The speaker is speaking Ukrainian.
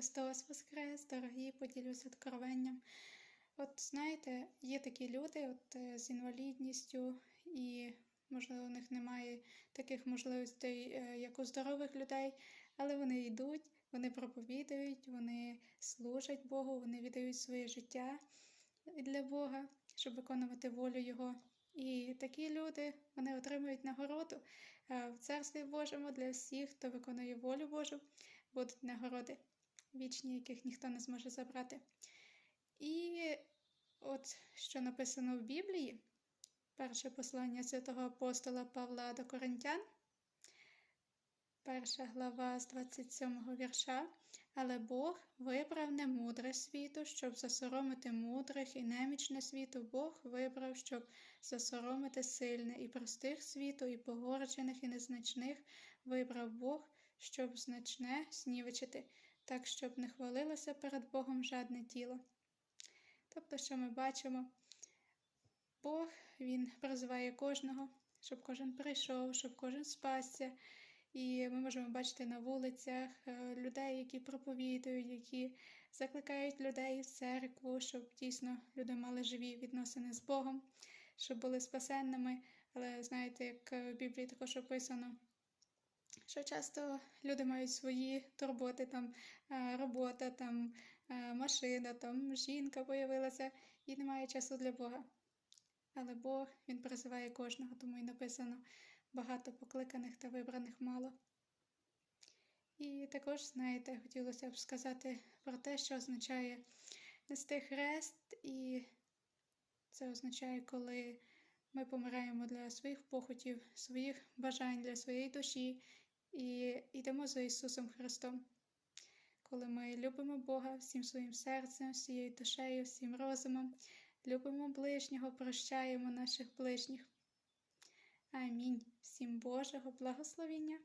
Христос Воскрес, дорогі, поділюся откровенням. От знаєте, є такі люди от, е, з інвалідністю, і, можливо, у них немає таких можливостей, е, як у здорових людей, але вони йдуть, вони проповідують, вони служать Богу, вони віддають своє життя для Бога, щоб виконувати волю Його. І такі люди вони отримують нагороду е, в Царстві Божому для всіх, хто виконує волю Божу, будуть нагороди вічні, яких ніхто не зможе забрати. І от що написано в Біблії, перше послання святого апостола Павла до Коринтян, перша глава з 27 вірша. Але Бог вибрав немудре світу, щоб засоромити мудрих і немічне світу. Бог вибрав, щоб засоромити сильне і простих світу, і погорджених, і незначних вибрав Бог, щоб значне снівечити, так щоб не хвалилося перед Богом жадне тіло. Тобто, що ми бачимо, Бог Він призиває кожного, щоб кожен прийшов, щоб кожен спасся. І ми можемо бачити на вулицях е, людей, які проповідують, які закликають людей в церкву, щоб дійсно люди мали живі відносини з Богом, щоб були спасенними. Але знаєте, як в Біблії також описано, що часто люди мають свої турботи, там е, робота, там е, машина, там жінка появилася і немає часу для Бога. Але Бог Він призиває кожного, тому і написано багато покликаних та вибраних мало. І також, знаєте, хотілося б сказати про те, що означає нести хрест, і це означає, коли ми помираємо для своїх похотів, своїх бажань для своєї душі і йдемо за Ісусом Христом. Коли ми любимо Бога всім своїм серцем, всією душею, всім розумом, любимо ближнього, прощаємо наших ближніх. Амінь. Всім Божого благословення.